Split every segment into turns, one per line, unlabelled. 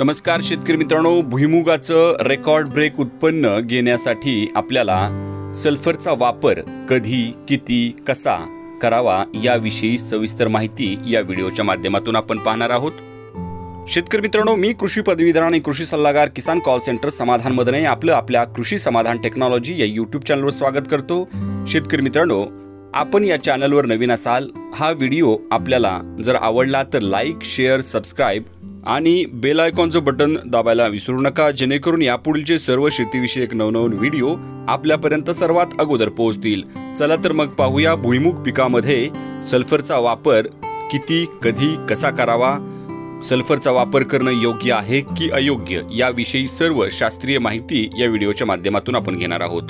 नमस्कार शेतकरी मित्रांनो भुईमुगाचं रेकॉर्ड ब्रेक उत्पन्न घेण्यासाठी आपल्याला सल्फरचा वापर कधी किती कसा करावा याविषयी सविस्तर माहिती या व्हिडिओच्या माध्यमातून आपण पाहणार आहोत. शेतकरी मित्रांनो मी कृषी पदवीधर आणि कृषी सल्लागार किसान कॉल सेंटर समाधान मदने आपलं आपल्या कृषी समाधान टेक्नॉलॉजी या यूट्यूब चॅनलवर स्वागत करतो. शेतकरी मित्रांनो आपण या चॅनलवर नवीन असाल हा व्हिडिओ आपल्याला जर आवडला तर लाईक शेअर सबस्क्राईब आणि बेल आयकॉनचं बटन दाबायला विसरू नका. जेणेकरून यापुढीलचे सर्व शेतीविषयक नवनवीन व्हिडिओ आपल्यापर्यंत सर्वात अगोदर पोहोचतील. चला तर मग पाहूया भुईमुग पिकामध्ये सल्फरचा वापर किती कधी कसा करावा? सल्फरचा वापर करणं योग्य आहे की अयोग्य? याविषयी सर्व शास्त्रीय माहिती या व्हिडिओच्या माध्यमातून आपण घेणार आहोत.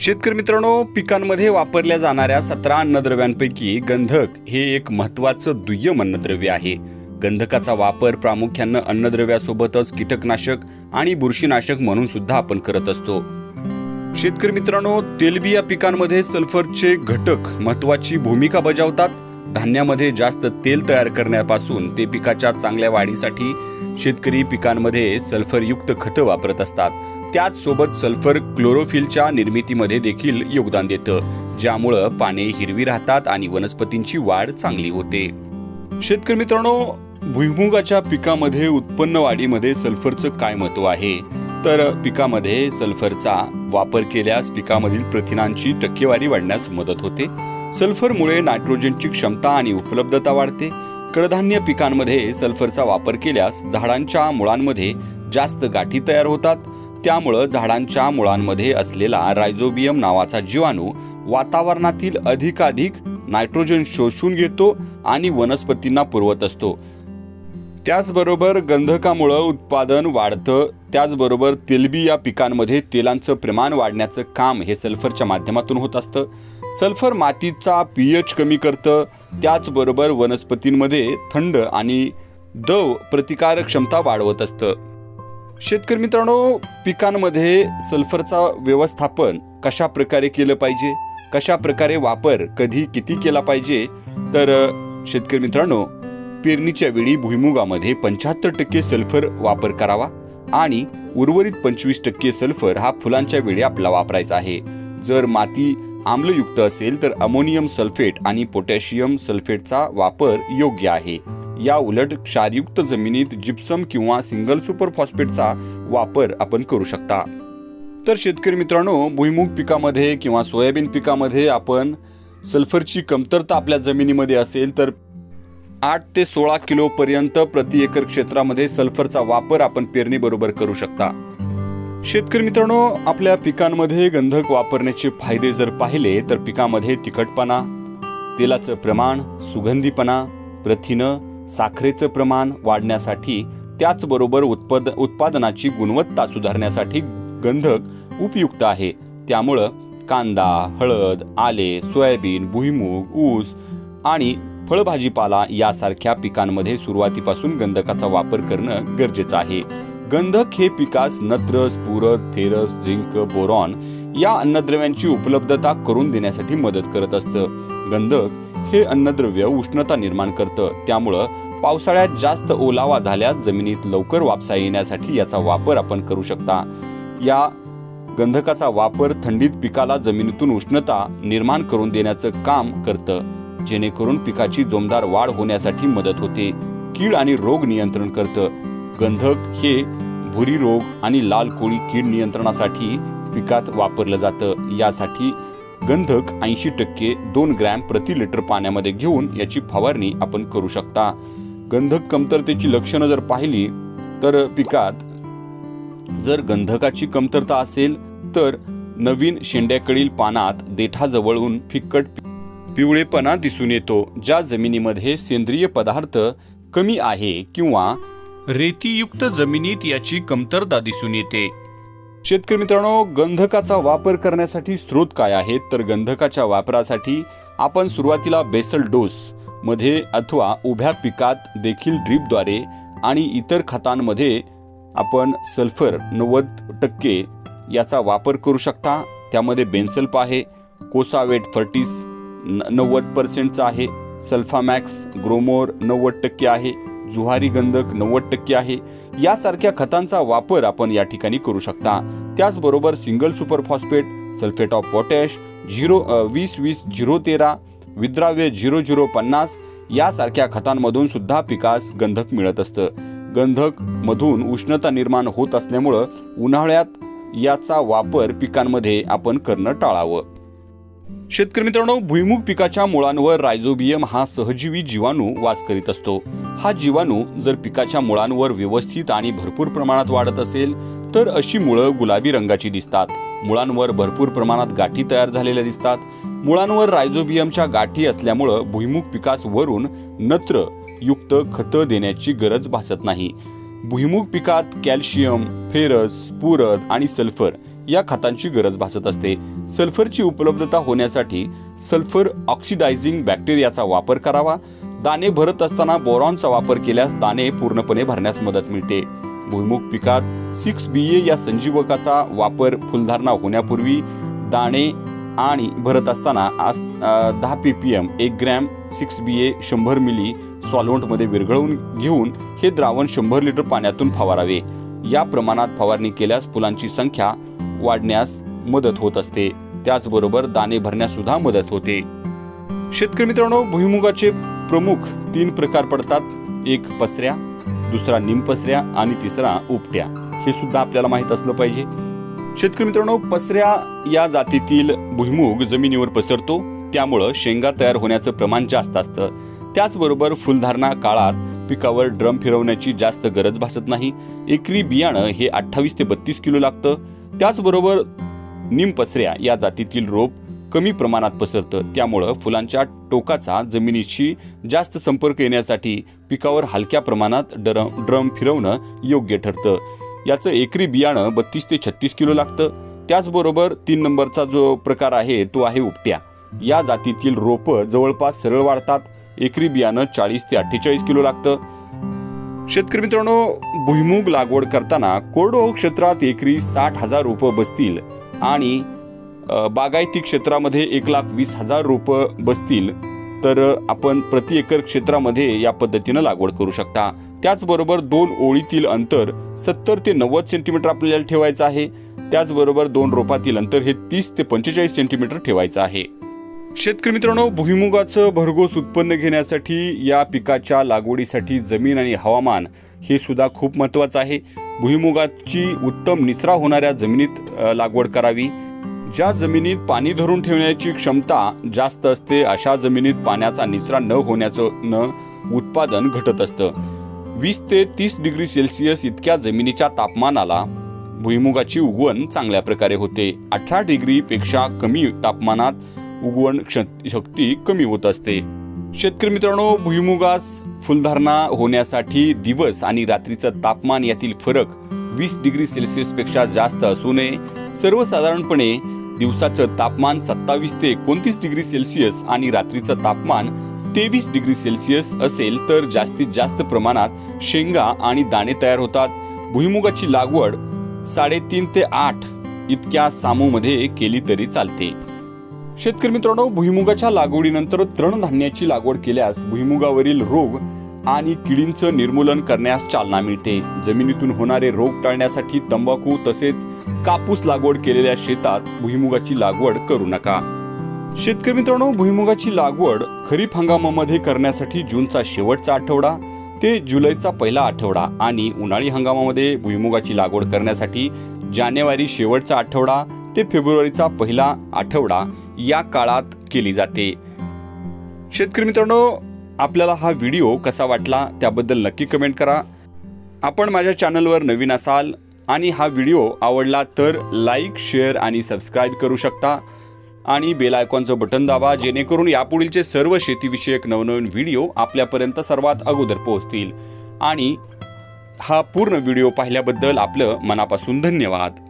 शेतकरी मित्रांनो पिकांमध्ये वापरल्या जाणाऱ्या सतरा अन्नद्रव्यांपैकी गंधक हे एक महत्वाचं दुय्यम अन्नद्रव्य आहे. गंधकाचा वापर प्रामुख्यानं अन्नद्रव्यासोबतच कीटकनाशक आणि बुरशीनाशक म्हणून सुद्धा आपण करत असतो. शेतकरी मित्रांनो तेलबिया पिकांमध्ये सल्फरचे घटक महत्वाची भूमिका बजावतात. धान्यामध्ये जास्त तेल तयार करण्यापासून ते पिकाच्या चांगल्या वाढीसाठी शेतकरी पिकांमध्ये सल्फरयुक्त खतं वापरत असतात. त्याच सोबत सल्फर क्लोरोफिलच्या निर्मितीमध्ये देखील योगदान देतं ज्यामुळं पाने हिरवी राहतात आणि वनस्पतींची वाढ चांगली होते. शेतकरी मित्रांनो भुईमुगाच्या पिकामध्ये उत्पन्न वाढीमध्ये सल्फरचं काय महत्त्व आहे? तर पिकामध्ये सल्फरचा वापर केल्यास पिकामधील प्रथिनांची टक्केवारी वाढण्यास मदत होते. सल्फरमुळे नायट्रोजनची क्षमता आणि उपलब्धता वाढते. कडधान्य पिकांमध्ये सल्फरचा वापर केल्यास झाडांच्या मुळांमध्ये जास्त गाठी तयार होतात. त्यामुळं झाडांच्या मुळांमध्ये असलेला रायझोबियम नावाचा जीवाणू वातावरणातील अधिकाधिक नायट्रोजन शोषून घेतो आणि वनस्पतींना पुरवत असतो. त्याचबरोबर गंधकामुळं उत्पादन वाढतं त्याचबरोबर तेलबी या पिकांमध्ये तेलांचं प्रमाण वाढण्याचं काम हे सल्फरच्या माध्यमातून होत असतं. सल्फर मातीचा पीएच कमी करतं त्याचबरोबर वनस्पतींमध्ये थंड आणि दव प्रतिकारक क्षमता वाढवत असतं. शेतकरी मित्रांनो पिकांमध्ये सल्फरचा व्यवस्थापन कशा प्रकारे केलं पाहिजे कशा प्रकारे वापर कधी किती केला पाहिजे तर शेतकरी मित्रांनो पेरणीच्या वेळी भुईमुगामध्ये पंच्याहत्तर टक्के सल्फर वापर करावा आणि उर्वरित पंचवीस टक्के सल्फर हा फुलांच्या वेळी आपला वापरायचा आहे. जर माती आम्लयुक्त असेल तर अमोनियम सल्फेट आणि पोटॅशियम सल्फेटचा वापर योग्य आहे. या उलट क्षारयुक्त जमिनीत जिप्सम किंवा सिंगल सुपर फॉस्फेटचा वापर आपण करू शकता. तर शेतकरी मित्रांनो भुईमुग पिकामध्ये किंवा सोयाबीन पिकामध्ये आपण सल्फरची कमतरता आपल्या जमिनीमध्ये असेल तर आठ ते सोळा किलो पर्यंत प्रति एकर क्षेत्रामध्ये सल्फरचा वापर आपण पेरणीबरोबर करू शकता. शेतकरी मित्रांनो आपल्या पिकांमध्ये गंधक वापरण्याचे फायदे जर पाहिले तर पिकामध्ये तिखटपणा तेलाचं प्रमाण सुगंधीपणा प्रथिनं साखरेचं प्रमाण वाढण्यासाठी त्याचबरोबर उत्पाद उत्पादनाची गुणवत्ता सुधारण्यासाठी गंधक उपयुक्त आहे. त्यामुळं कांदा हळद आले सोयाबीन भुईमूग ऊस आणि फळभाजीपाला यासारख्या पिकांमध्ये सुरुवातीपासून गंधकाचा वापर करणं गरजेचं आहे. गंधक हे पिकास नत्र स्फुरद फेरस झिंक बोरॉन या अन्नद्रव्यांची उपलब्धता करून देण्यासाठी मदत करत असतं. गंधक हे अन्नद्रव्य उष्णता निर्माण करतं. त्यामुळं पावसाळ्यात जास्त ओलावा झाल्यास जमिनीत लवकर वापसा येण्यासाठी याचा वापर आपण करू शकता. या गंधकाचा वापर थंडीत पिकाला जमिनीतून उष्णता निर्माण करून देण्याचं काम करतं. जेणेकरून पिकाची जोमदार वाढ होण्यासाठी मदत होते. कीड आणि रोग नियंत्रण करतं. गंधक हे भुरी रोग आणि लाल कोळी कीड नियंत्रणासाठी पिकात वापरलं जातं. यासाठी गंधक ऐंशी टक्के दोन ग्रॅम प्रति लिटर पाण्यामध्ये घेऊन याची फवारणी आपण करू शकता. गंधक कमतरतेची लक्षणं जर पाहिली तर पिकात जर गंधकाची कमतरता असेल तर नवीन शेंड्याकडील पानात देठाजवळून फिक्कट पिवळेपणा दिसून येतो ज्या जमिनीमध्ये सेंद्रिय पदार्थ कमी आहे किंवा रेतीयुक्त जमिनीत याची कमतरता दिसून येते. शेतकरी मित्रांनो गंधकाचा वापर करण्यासाठी स्रोत काय आहेत? तर गंधकाच्या वापरासाठी आपण सुरुवातीला बेसल डोस मध्ये अथवा उभ्या पिकात देखील ड्रीपद्वारे आणि इतर खतांमध्ये आपण सल्फर नव्वद टक्के याचा वापर करू शकता. त्यामध्ये बेन्सल्प आहे कोसावेट फर्टिस नव्वद पर्सेंटचा आहे. सल्फामॅक्स ग्रोमोर नव्वद टक्के आहे. जुहारी गंधक नव्वद टक्के आहे. यासारख्या खतांचा वापर आपण या ठिकाणी करू शकता. त्याचबरोबर single super phosphate sulphate of potash zero वीस वीस झिरो तेरा विद्राव्य झिरो झिरो पन्नास यासारख्या खतांमधून सुद्धा पिकास गंधक मिळत असतं. गंधक मधून उष्णता निर्माण होत असल्यामुळं उन्हाळ्यात याचा वापर पिकांमध्ये आपण करणं टाळावं. शेतकरी मित्रांनो भुईमुग पिकाच्या मुळांवर रायझोबियम हा सहजीवी जीवाणू वास करीत असतो. हा जीवाणू जर पिकाच्या मुळांवर व्यवस्थित आणि भरपूर प्रमाणात वाढत असेल तर अशी मुळं गुलाबी रंगाची दिसतात. मुळांवर भरपूर प्रमाणात गाठी तयार झालेल्या दिसतात. मुळांवर रायझोबियमच्या गाठी असल्यामुळं भुईमुग पिकास वरून नत्र युक्त खतं देण्याची गरज भासत नाही. भुईमुग पिकात कॅल्शियम फेरस पुरद आणि सल्फर या खतांची गरज भासत असते. सल्फरची उपलब्धता होण्यासाठी सल्फर ऑक्सिडायझिंग बॅक्टेरियाचा वापर करावा. दाणे भरत असताना बोरॉनचा वापर केल्यास दाणे पूर्णपणे भरण्यास मदत मिळते. भुईमुग पिकात सिक्स बी ए या संजीवकाचा वापर फुलधारणा होण्यापूर्वी दाणे आणि भरत असताना आस- दहा पी पी एम एक ग्रॅम सिक्स बी ए शंभर मिली सॉल्वंटमध्ये विरघळवून घेऊन हे द्रावण शंभर लिटर पाण्यातून फवारावे. या प्रमाणात फवारणी केल्यास फुलांची संख्या वाढण्यास मदत होत असते. त्याचबरोबर दाणे भरण्यास सुद्धा मदत होते. शेतकरी मित्रांनो भुईमुगाचे प्रमुख तीन प्रकार पडतात. एक पसऱ्या दुसरा निमपसऱ्या आणि तिसरा उपट्या. हे सुद्धा आपल्याला माहीत असलं पाहिजे. शेतकरी मित्रांनो पसऱ्या या जातीतील भुईमुग जमिनीवर पसरतो. त्यामुळं शेंगा तयार होण्याचं प्रमाण जास्त असतं. त्याचबरोबर फुलधारणा काळात पिकावर ड्रम फिरवण्याची जास्त गरज भासत नाही. एकरी बियाणं हे अठ्ठावीस ते बत्तीस किलो लागतं. त्याचबरोबर निमपसऱ्या या जातीतील रोप कमी प्रमाणात पसरतं. त्यामुळं फुलांच्या टोकाचा जमिनीशी जास्त संपर्क येण्यासाठी पिकावर हलक्या प्रमाणात ड्रम ड्रम फिरवणं योग्य ठरतं. याचं एकरी बियाणं बत्तीस ते छत्तीस किलो लागतं. त्याचबरोबर तीन नंबरचा जो प्रकार आहे तो आहे उपट्या. या जातीतील रोपं जवळपास सरळ वाढतात. एकरी बियाणं चाळीस ते अठ्ठेचाळीस किलो लागतं. शेतकरी मित्रांनो भुईमुग लागवड करताना कोरडवाहू क्षेत्रात एकरी साठ हजार रोपं बसतील आणि बागायती क्षेत्रामध्ये एक लाख वीस हजार रोपं बसतील तर आपण प्रति एकर क्षेत्रामध्ये या पद्धतीनं लागवड करू शकता. त्याचबरोबर दोन ओळीतील अंतर सत्तर ते नव्वद सेंटीमीटर आपल्याला ठेवायचं आहे. त्याचबरोबर दोन रोपातील अंतर हे तीस ते पंचेचाळीस सेंटीमीटर ठेवायचं आहे. शेतकरी मित्रांनो भुईमुगाचं भरघोस उत्पन्न घेण्यासाठी या पिकाच्या लागवडीसाठी जमीन आणि हवामान हे सुद्धा खूप महत्वाचं आहे. भुईमुगाची उत्तम निचरा होणाऱ्या जमिनीत लागवड करावी. ज्या जमिनीत पाणी धरून ठेवण्याची क्षमता जास्त असते अशा जमिनीत पाण्याचा निचरा न होण्याचं न उत्पादन घटत असतं. वीस ते तीस डिग्री सेल्सिअस इतक्या जमिनीच्या तापमानाला भुईमुगाची उगवण चांगल्या प्रकारे होते. अठरा डिग्रीपेक्षा कमी तापमानात उगवण शक्ती कमी होत असते. शेतकरी मित्रांनो भुईमुगास फुलधारणा होण्यासाठी दिवस आणि रात्रीचं तापमान यातील फरक वीस डिग्री सेल्सिअसपेक्षा जास्त असू नये. सर्वसाधारणपणे दिवसाचं तापमान सत्तावीस ते एकोणतीस डिग्री सेल्सिअस आणि रात्रीचं तापमान तेवीस डिग्री सेल्सिअस असेल तर जास्तीत जास्त प्रमाणात शेंगा आणि दाणे तयार होतात. भुईमुगाची लागवड साडेतीन ते आठ इतक्या सामूमध्ये केली तरी चालते. शेतकरी मित्रांनो भुईमुगाच्या लागवडीनंतर तृणधान्याची लागवड केल्यास भुईमुगावरील रोग आणि किडींचं निर्मूलन करण्यास चालना मिळते. जमिनीतून होणारे रोग टाळण्यासाठी तंबाखू तसेच कापूस लागवड केलेल्या शेतात भुईमुगाची लागवड करू नका. शेतकरी मित्रांनो भुईमुगाची लागवड खरीप हंगामामध्ये करण्यासाठी जूनचा शेवटचा आठवडा ते जुलैचा पहिला आठवडा आणि उन्हाळी हंगामामध्ये भुईमुगाची लागवड करण्यासाठी जानेवारी शेवटचा आठवडा ते फेब्रुवारीचा पहिला आठवडा या काळात केली जाते. शेतकरी मित्रांनो आपल्याला हा व्हिडिओ कसा वाटला त्याबद्दल नक्की कमेंट करा. आपण माझ्या चॅनलवर नवीन असाल आणि हा व्हिडिओ आवडला तर लाईक शेअर आणि सबस्क्राईब करू शकता. आणि बेल आयकॉनचं बटन दाबा जेणेकरून यापुढीलचे सर्व शेतीविषयक नवनवीन व्हिडिओ आपल्यापर्यंत सर्वात अगोदर पोहोचतील. आणि हा पूर्ण व्हिडिओ पाहिल्याबद्दल आपलं मनापासून धन्यवाद.